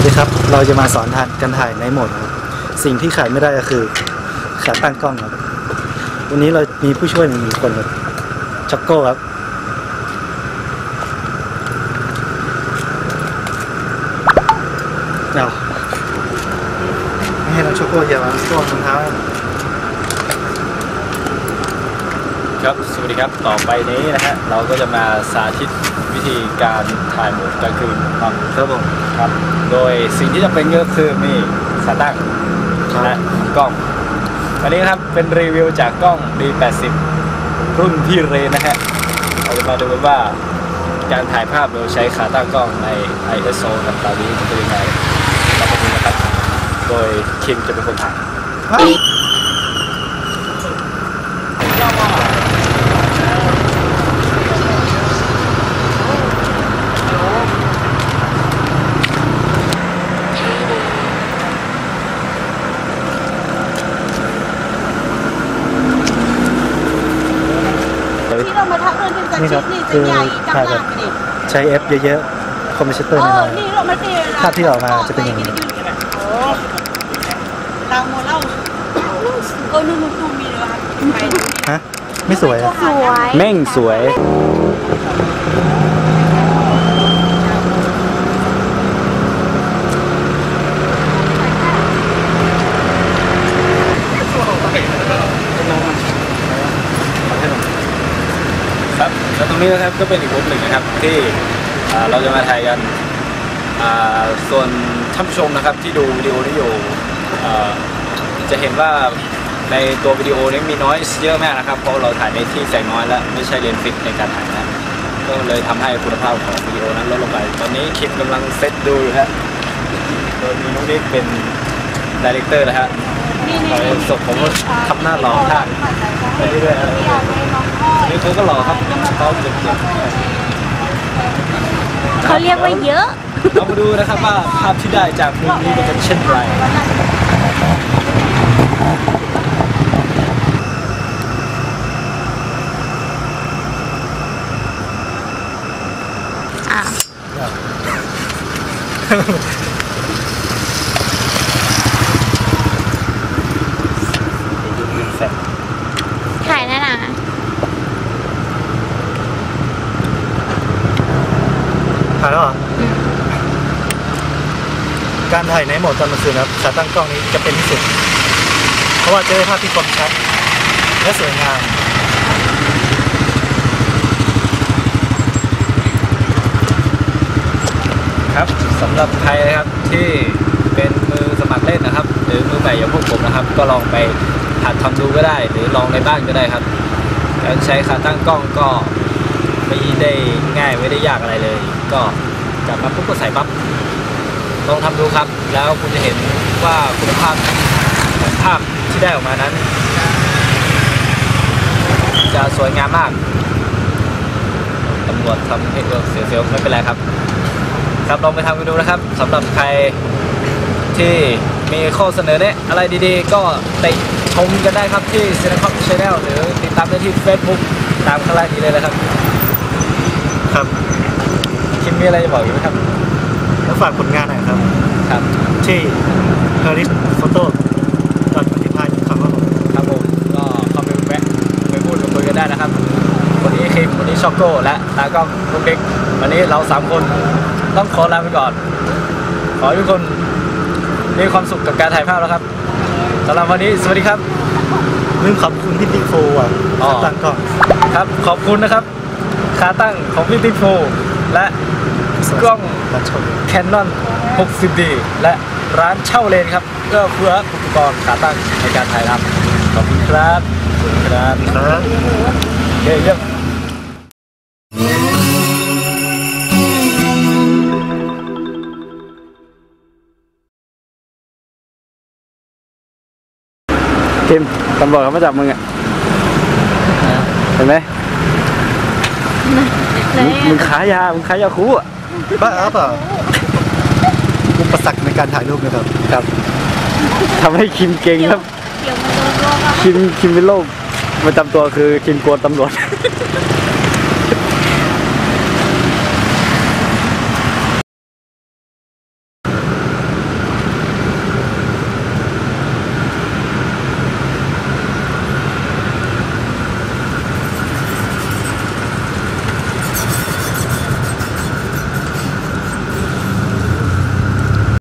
วัสดีครับ เราจะมาสอนทานการถ่ายในโหมดสิ่งที่ขาดไม่ได้ก็คือขาตั้งกล้องครับ วันนี้เรามีผู้ช่วยหนึ่งคนครับช็อกโก้ครับ เอาไม่ให้เราช็อกโก้เหยียบอะตัวรองเท้า ครับครับ สวัสดีครับ ต่อไปนี้นะฮะ เราก็จะมาสาธิตวิธีการถ่ายโหมดกลางคืนครับครับผมครับ โดยสิ่งที่จะเป็นก็คือมีขาตั้งครับและกล้อง อันนี้นะครับ เป็นรีวิวจากกล้อง D80 รุ่นพี่เรนนะฮะ เราจะมาดูกันว่าการถ่ายภาพโดยใช้ขาตั้งกล้องใน ISO กับตานี้จะเป็นยังไง เรามาดูนะครับ โดยคิมจะเป็นคนถ่าย เฮ้ยที่เรามาทักเรื่องเป็นนี่คชิรับดนี่คืจะอใหญ่ถ่ายจำแบหนับกดิใช้ F เยอะๆคอมพิวเตอร์เอน้ออยนี่เรามาเทภาพที่ออกมาจะเป็นอย่างนี้โอ้ตามโมเล่าเออนู่นนู่นนู่นมีเลยค่ะไปดูๆฮะไม่สวยอะสวย แม่งสวย ครับแล้วตรง นี้นะครับก็เป็นอีกมุมหนึ่งนะครับที่เราจะมาถ่ายกันส่วนท่านผู้ชมนะครับที่ดูวิดีโอนี้อยู่จะเห็นว่าในตัววิดีโอนี้มีน้อยเยอะมากนะครับเพราะเราถ่ายในที่แสงน้อยและไม่ใช่เลนส์ฟิกในการถ่ายนะก็เลยทำให้คุณภาพของวิดีโอนั้นลดลงไป ตอนนี้คิมกำลังเซตดูอยู่ฮะโดยมีน้องนิกเป็นดีเลกเตอร์นะฮะ คอยนี่ส่งผมว่าทำหน้าหล่อท่าไปเรื่อยๆนะอยากให้น้องพ่อนี่เขาก็หล่อครับเขาเป็นเกียรติเขาเรียกว่าเยอะ เรามาดูนะครับว่าภาพที่ได้จากมุมนี้จะเป็นเช่นไรอะ ถ่ายหน้าหนัง ถ่ายแล้วเหรอการถ่ายในโหมดตอนกลางคืนนะครับขาตั้งกล้องนี้จะเป็นที่สุด เพราะว่าจะได้ภาพที่คมชัดและสวยงามครับสำหรับใครนะครับที่เป็นมือสมัครเล่นนะครับ หรือมือใหม่อย่างพวกผมนะครับ ก็ลองไปหัดทำดูก็ได้ หรือลองในบ้านก็ได้ครับการใช้ขาตั้งกล้องก็ ไม่ได้ง่ายไม่ได้ยากอะไรเลย ก็จับมาปุ๊บก็ใส่ปั๊บลองทำดูครับ แล้วคุณจะเห็นว่าคุณภาพของภาพที่ได้ออกมานั้น จะสวยงามมากตำรวจทำให้เออเสียวๆไม่เป็นไรครับ ครับลองไปทำกันดูนะครับสำหรับใครที่มีข้อเสนอแนะอะไรดีๆ ก็ติชมกันได้ครับที่ c i n e c o p Channel หรือติดตามได้ที่ Facebook ตามข้างล่างนี้เลยนะครับ ครับคิมมีอะไรจะบอกอยู่ไหมครับ แล้วฝากผลงานหน่อยครับ ครับที่ h a r r i s Photo ตอนปฏิภาณคำว่าผมครับผมก็เข้าไปแวะไปพูดไปคุยกันได้นะครับวันนี้คิมวันนี้ช็อกโก้และตากล้องลูกเด็กวันนี้เราสามคนต้องขอลาไปก่อน ขอให้ทุกคนมีความสุขกับการถ่ายภาพแล้วครับสำหรับวันนี้สวัสดีครับลืมขอบคุณพี่ติ๊กโฟอะอ๋อขาตั้งกล้องครับขอบคุณนะครับ ขาตั้งของพี่ติ๊กโฟและกล้องมาชม Canon 60D และร้านเช่าเลนครับเพื่อเพื่ออุปกรณ์ขาตั้งในการถ่ายทำขอบคุณครับขอบคุณครับครับเยี่ยมเยี่ยมคิมตำรวจเขามาจับมึงอะเห็นไหม มึงมึงขายา มึงขายาคูอะบ้าเปล่าอุปสรรคในการถ่ายรูปนะครับ ครับทำให้คิมเก่งครับเดี๋ยวมันโดนโลกอะคิมคิมเป็นโรคประจำตัวคือคิมกลัวตำรวจ